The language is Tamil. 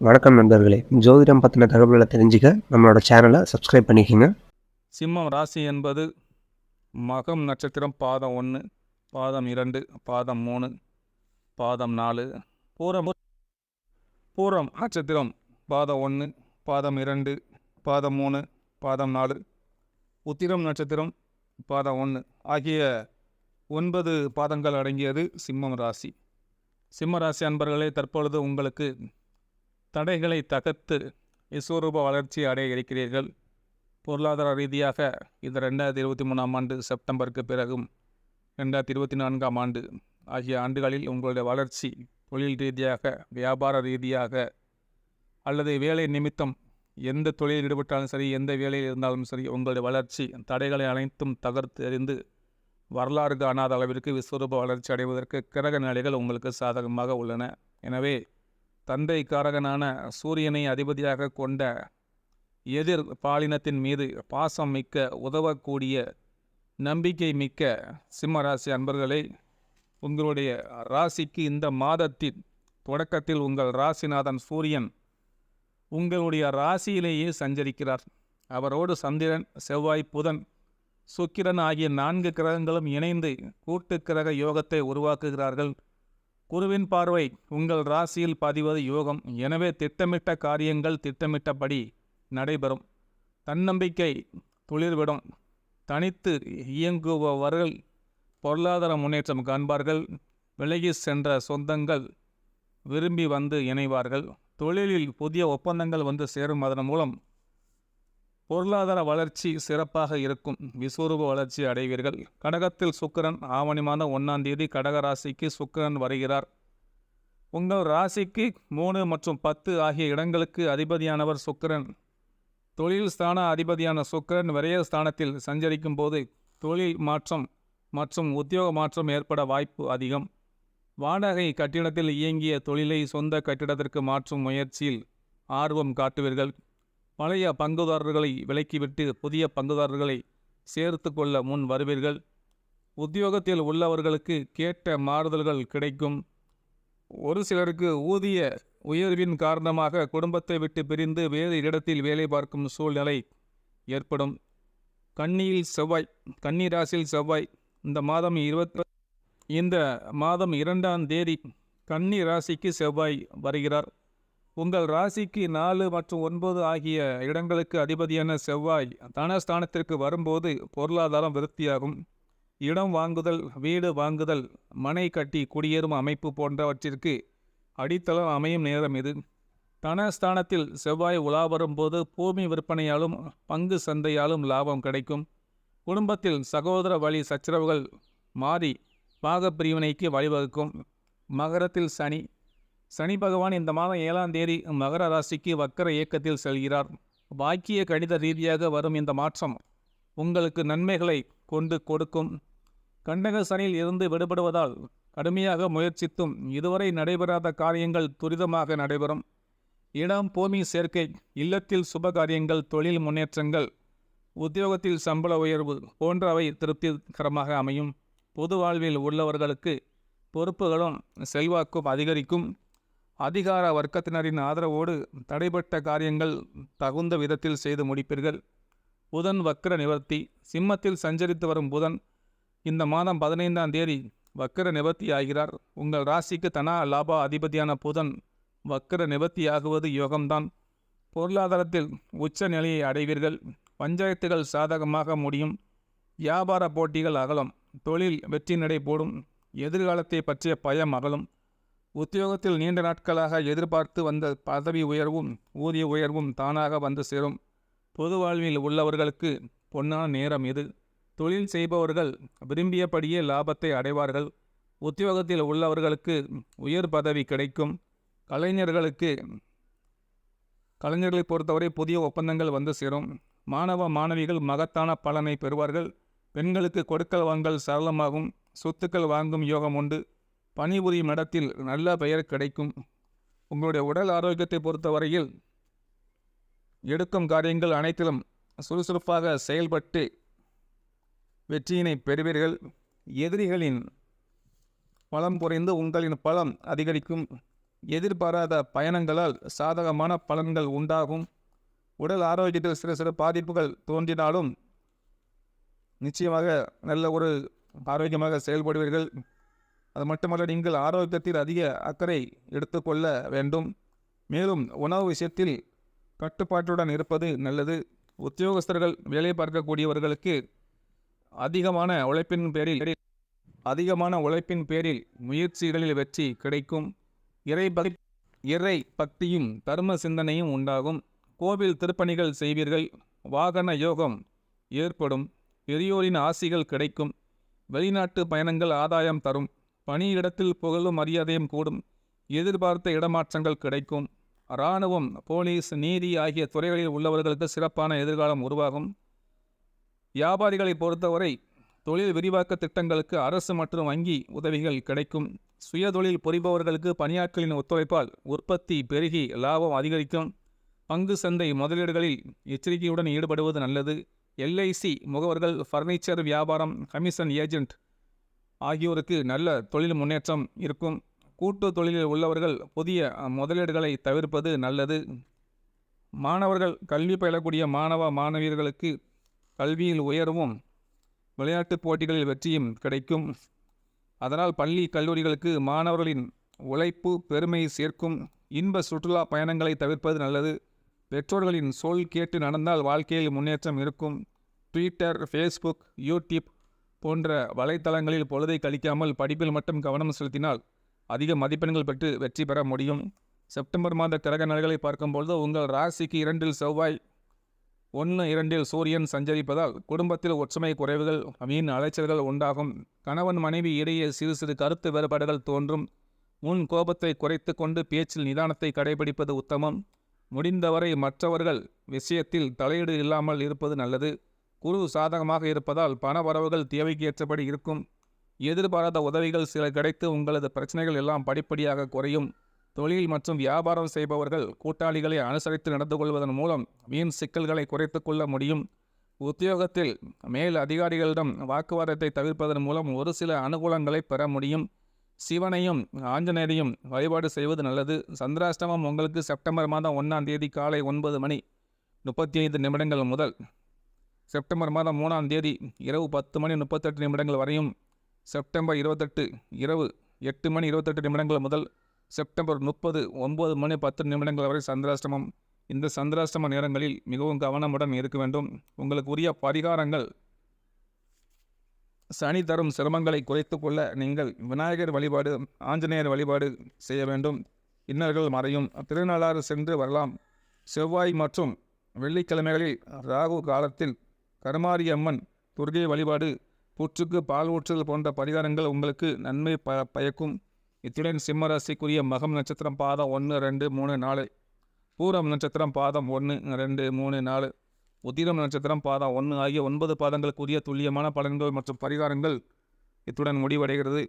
வணக்கம் நண்பர்களே. ஜோதிடம் பற்றின தகவல்களை தெரிஞ்சுக்க நம்மளோட சேனலை சப்ஸ்கிரைப் பண்ணிக்கோங்க. சிம்மம் ராசி என்பது மகம் நட்சத்திரம் பாதம் ஒன்று பாதம் இரண்டு பாதம் மூணு பாதம் நாலு. பூரம் பூரம் நட்சத்திரம் பாதம் ஒன்று பாதம் இரண்டு பாதம் மூணு பாதம் நாலு. உத்திரம் நட்சத்திரம் பாதம் ஒன்று ஆகிய ஒன்பது பாதங்கள் அடங்கியது சிம்மம் ராசி. சிம்ம ராசி அன்பர்களே தற்பொழுது உங்களுக்கு தடைகளை தகர்த்து விஸ்வரூப வளர்ச்சி அடைய இருக்கிறீர்கள். பொருளாதார ரீதியாக இந்த ரெண்டாயிரத்தி இருபத்தி மூணாம் ஆண்டு செப்டம்பருக்கு பிறகும் ரெண்டாயிரத்தி இருபத்தி நான்காம் ஆண்டு ஆகிய ஆண்டுகளில் உங்களுடைய வளர்ச்சி தொழில் ரீதியாக வியாபார ரீதியாக அல்லது வேலை நிமித்தம் எந்த தொழிலில் ஈடுபட்டாலும் சரி எந்த வேலையில் இருந்தாலும் சரி உங்களுடைய வளர்ச்சி தடைகளை அனைத்தும் தகர்த்து எறிந்து வரலாறு காணாத அளவிற்கு விஸ்வரூப வளர்ச்சி அடைவதற்கு கிரக நிலைகள் உங்களுக்கு சாதகமாக உள்ளன. எனவே தந்தை காரகனான சூரியனை அதிபதியாக கொண்ட எதிர் பாலினத்தின் மீது பாசம் மிக்க உதவக்கூடிய நம்பிக்கை மிக்க சிம்ம ராசி அன்பர்களே உங்களுடைய ராசிக்கு இந்த மாதத்தின் தொடக்கத்தில் உங்கள் ராசிநாதன் சூரியன் உங்களுடைய ராசியிலேயே சஞ்சரிக்கிறார். அவரோடு சந்திரன் செவ்வாய் புதன் சுக்கிரன் ஆகிய நான்கு கிரகங்களும் இணைந்து கூட்டு கிரக யோகத்தை உருவாக்குகிறார்கள். குருவின் பார்வை உங்கள் ராசியில் பதிவது யோகம். எனவே திட்டமிட்ட காரியங்கள் திட்டமிட்டபடி நடைபெறும். தன்னம்பிக்கை துளிர்விடும். தனித்து இயங்குபவர்கள் பொருளாதார முன்னேற்றம் காண்பார்கள். விலகி சென்ற சொந்தங்கள் விரும்பி வந்து இணைவார்கள். தொழிலில் புதிய ஒப்பந்தங்கள் வந்து சேரும். அதன் மூலம் பொருளாதார வளர்ச்சி சிறப்பாக இருக்கும். விஸ்வரூப வளர்ச்சி அடைவீர்கள். கடகத்தில் சுக்கிரன் ஆவணி மாதம் ஒன்றாம் தேதி கடக ராசிக்கு சுக்கிரன் வருகிறார். உங்கள் ராசிக்கு மூணு மற்றும் பத்து ஆகிய இடங்களுக்கு அதிபதியானவர் சுக்கிரன். தொழில் ஸ்தான அதிபதியான சுக்கிரன் விரைய ஸ்தானத்தில் சஞ்சரிக்கும் போது தொழில் மாற்றம் மற்றும் உத்தியோக மாற்றம் ஏற்பட வாய்ப்பு அதிகம். வாடகை கட்டிடத்தில் இயங்கிய தொழிலை சொந்த கட்டிடத்திற்கு மாற்றும் முயற்சியில் ஆர்வம் காட்டுவீர்கள். பழைய பங்குதாரர்களை விலக்கிவிட்டு புதிய பங்குதாரர்களை சேர்த்து கொள்ள முன் வருவீர்கள். உத்தியோகத்தில் உள்ளவர்களுக்கு கேட்ட மாறுதல்கள் கிடைக்கும். ஒரு சிலருக்கு ஊதிய உயர்வின் காரணமாக குடும்பத்தை விட்டு பிரிந்து வேறு இடத்தில் வேலை பார்க்கும் சூழ்நிலை ஏற்படும். கன்னியில் செவ்வாய் கன்னி ராசியில் செவ்வாய். இந்த மாதம் இருபத்தி இந்த மாதம் இரண்டாம் தேதி கன்னி ராசிக்கு செவ்வாய் வருகிறார். உங்கள் ராசிக்கு நாலு மற்றும் ஒன்பது ஆகிய இடங்களுக்கு அதிபதியான செவ்வாய் தனஸ்தானத்திற்கு வரும்போது பொருளாதாரம் விருத்தியாகும். இடம் வாங்குதல் வீடு வாங்குதல் மனை கட்டி குடியேறும் அமைப்பு போன்றவற்றிற்கு அடித்தளம் அமையும் நேரம் இது. தனஸ்தானத்தில் செவ்வாய் உலா வரும்போது பூமி விற்பனையாலும் பங்கு சந்தையாலும் லாபம் கிடைக்கும். குடும்பத்தில் சகோதர வழி சச்சரவுகள் மாறி பாகப்பிரிவினைக்கு வழிவகுக்கும். மகரத்தில் சனி சனி பகவான் இந்த மாதம் ஏழாம் தேதி மகர ராசிக்கு வக்கர இயக்கத்தில் செல்கிறார். வாக்கிய கணித ரீதியாக வரும் இந்த மாற்றம் உங்களுக்கு நன்மைகளை கொண்டு கொடுக்கும். கண்டக சனியில் இருந்து விடுபடுவதால் கடுமையாக முயற்சித்தும் இதுவரை நடைபெறாத காரியங்கள் துரிதமாக நடைபெறும். இடம் பூமி சேர்க்கை இல்லத்தில் சுப காரியங்கள் தொழில் முன்னேற்றங்கள் உத்தியோகத்தில் சம்பள உயர்வு போன்றவை திருப்திகரமாக அமையும். பொது வாழ்வில் உள்ளவர்களுக்கு பொறுப்புகளும் செல்வாக்கும் அதிகரிக்கும். அதிகார வர்க்கத்தினரின் ஆதரவோடு தடைபட்ட காரியங்கள் தகுந்த விதத்தில் செய்து முடிப்பீர்கள். புதன் வக்கர நிவர்த்தி. சிம்மத்தில் சஞ்சரித்து வரும் புதன் இந்த மாதம் பதினைந்தாம் தேதி வக்கர நிவர்த்தி ஆகிறார். உங்கள் ராசிக்கு தனா லாபா அதிபதியான புதன் வக்கர நிவர்த்தியாகுவது யோகம்தான். பொருளாதாரத்தில் உச்ச நிலையை அடைவீர்கள். பஞ்சாயத்துகள் சாதகமாக முடியும். வியாபார போட்டிகள் அகலும். தொழில் வெற்றி நடை போடும். எதிர்காலத்தை பற்றிய பயம் அகலும். உத்தியோகத்தில் நீண்ட நாட்களாக எதிர்பார்த்து வந்த பதவி உயர்வும் ஊதிய உயர்வும் தானாக வந்து சேரும். பொது வாழ்வில் உள்ளவர்களுக்கு பொன்னான நேரம் இது. தொழில் செய்பவர்கள் விரும்பியபடியே லாபத்தை அடைவார்கள். உத்தியோகத்தில் உள்ளவர்களுக்கு உயர் பதவி கிடைக்கும். கலைஞர்களுக்கு கலைஞர்களை பொறுத்தவரை புதிய ஒப்பந்தங்கள் வந்து சேரும். மாணவ மாணவிகள் மகத்தான பலனை பெறுவார்கள். பெண்களுக்கு கொடுக்கல் வாங்கல் சரளமாகும். சொத்துக்கள் வாங்கும் யோகம் உண்டு. பணிபுரியும் இடத்தில் நல்ல பெயர் கிடைக்கும். உங்களுடைய உடல் ஆரோக்கியத்தை பொறுத்தவரையில் எடுக்கும் காரியங்கள் அனைத்திலும் சுறுசுறுப்பாக செயல்பட்டு வெற்றியினை பெறுவீர்கள். எதிரிகளின் பலம் குறைந்து உங்களின் பலம் அதிகரிக்கும். எதிர்பாராத பயணங்களால் சாதகமான பலன்கள் உண்டாகும். உடல் ஆரோக்கியத்தில் சிறு சிறு பாதிப்புகள் தோன்றினாலும் நிச்சயமாக நல்ல ஒரு ஆரோக்கியமாக செயல்படுவீர்கள். அது மட்டுமல்ல நீங்கள் ஆரோக்கியத்தில் அதிக அக்கறை எடுத்துக்கொள்ள வேண்டும். மேலும் உணவு விஷயத்தில் கட்டுப்பாட்டுடன் இருப்பது நல்லது. உத்தியோகஸ்தர்கள் வேலை பார்க்கக்கூடியவர்களுக்கு அதிகமான உழைப்பின் பேரில் அதிகமான உழைப்பின் பேரில் முயற்சிகளில் வெற்றி கிடைக்கும். இறை பகி இறை பக்தியும் தர்ம சிந்தனையும் உண்டாகும். கோவில் திருப்பணிகள் செய்வீர்கள். வாகன யோகம் ஏற்படும். பெரியோரின் ஆசிகள் கிடைக்கும். வெளிநாட்டு பயணங்கள் ஆதாயம் தரும். பணியிடத்தில் புகழும் மரியாதையும் கூடும். எதிர்பார்த்த இடமாற்றங்கள் கிடைக்கும். இராணுவம் போலீஸ் நீதி ஆகிய துறைகளில் உள்ளவர்களுக்கு சிறப்பான எதிர்காலம் உருவாகும். வியாபாரிகளை பொறுத்தவரை தொழில் விரிவாக்க திட்டங்களுக்கு அரசு மற்றும் வங்கி உதவிகள் கிடைக்கும். சுயதொழில் புரிபவர்களுக்கு பணியாட்களின் ஒத்துழைப்பால் உற்பத்தி பெருகி லாபம் அதிகரிக்கும். பங்கு சந்தை முதலீடுகளில் எச்சரிக்கையுடன் ஈடுபடுவது நல்லது. எல்ஐசி முகவர்கள் ஃபர்னிச்சர் வியாபாரம் கமிஷன் ஏஜென்ட் ஆகியோருக்கு நல்ல தொழில் முன்னேற்றம் இருக்கும். கூட்டு தொழிலில் உள்ளவர்கள் புதிய முதலீடுகளை தவிர்ப்பது நல்லது. மாணவர்கள் கல்வி பயிலக்கூடிய மாணவ மாணவியர்களுக்கு கல்வியில் உயர்வும் விளையாட்டுப் போட்டிகளில் வெற்றியும் கிடைக்கும். அதனால் பள்ளி கல்லூரிகளுக்கு மாணவர்களின் உழைப்பு பெருமை சேர்க்கும். இன்ப சுற்றுலா பயணங்களை தவிர்ப்பது நல்லது. பெற்றோர்களின் சொல் கேட்டு நடந்தால் வாழ்க்கையில் முன்னேற்றம் இருக்கும். ட்விட்டர் ஃபேஸ்புக் யூடியூப் போன்ற வலைத்தளங்களில் பொழுதை கழிக்காமல் படிப்பில் மட்டும் கவனம் செலுத்தினால் அதிக மதிப்பெண்கள் பெற்று வெற்றி பெற முடியும். செப்டம்பர் மாத கிரக நிலைகளை பார்க்கும்பொழுது உங்கள் ராசிக்கு இரண்டில் செவ்வாய் ஒன்று இரண்டில் சூரியன் சஞ்சரிப்பதால் குடும்பத்தில் ஒற்றுமை குறைவுகள் வீண் அலைச்சல்கள் உண்டாகும். கணவன் மனைவி இடையே சிறு சிறு கருத்து வேறுபாடுகள் தோன்றும். முன் கோபத்தை குறைத்து கொண்டு பேச்சில் நிதானத்தை கடைபிடிப்பது உத்தமம். முடிந்தவரை மற்றவர்கள் விஷயத்தில் தலையீடு இல்லாமல் இருப்பது நல்லது. குரு சாதகமாக இருப்பதால் பண வரவுகள் தேவைக்கு ஏற்றபடி இருக்கும். எதிர்பாராத உதவிகள் சில கிடைத்து உங்களது பிரச்சனைகள் எல்லாம் படிப்படியாக குறையும். தொழில் மற்றும் வியாபாரம் செய்பவர்கள் கூட்டாளிகளை அனுசரித்து நடந்து கொள்வதன் மூலம் வீண் சிக்கல்களை குறைத்து கொள்ள முடியும். உத்தியோகத்தில் மேல் அதிகாரிகளிடம் வாக்குவாதத்தை தவிர்ப்பதன் மூலம் ஒரு சில அனுகூலங்களை பெற முடியும். சிவனையும் ஆஞ்சநேயரையும் வழிபாடு செய்வது நல்லது. சந்திராஷ்டமம் உங்களுக்கு செப்டம்பர் மாதம் ஒன்றாம் தேதி காலை ஒன்பது மணி முப்பத்தி ஐந்து நிமிடங்கள் முதல் செப்டம்பர் மாதம் மூணாம் தேதி இரவு பத்து மணி முப்பத்தெட்டு நிமிடங்கள் வரையும் செப்டம்பர் இருபத்தெட்டு இரவு எட்டு மணி இருபத்தெட்டு நிமிடங்கள் முதல் செப்டம்பர் முப்பது ஒம்பது மணி பத்து நிமிடங்கள் வரை சந்திராஷ்டமம். இந்த சந்திராஷ்டம நேரங்களில் மிகவும் கவனமுடன் இருக்க வேண்டும். உங்களுக்கு உரிய பரிகாரங்கள் சனி தரும் சிரமங்களை குறைத்து கொள்ள நீங்கள் விநாயகர் வழிபாடு ஆஞ்சநேயர் வழிபாடு செய்ய வேண்டும். இன்னர்கள் மறையும். திருநள்ளாறு சென்று வரலாம். செவ்வாய் மற்றும் வெள்ளிக்கிழமைகளில் ராகு காலத்தில் கருமாரியம்மன் துர்கை வழிபாடு புற்றுக்கு பால் ஊற்றுதல் போன்ற பரிகாரங்கள் உங்களுக்கு நன்மை ப பயக்கும். இத்துடன் சிம்மராசிக்குரிய மகம் நட்சத்திரம் பாதம் ஒன்று ரெண்டு மூணு நாலு. பூரம் நட்சத்திரம் பாதம் ஒன்று ரெண்டு மூணு நாலு. உத்திரம் நட்சத்திரம் பாதம் ஒன்று ஆகிய ஒன்பது பாதங்களுக்குரிய துல்லியமான பலன்கள் மற்றும் பரிகாரங்கள் இத்துடன் முடிவடைகிறது.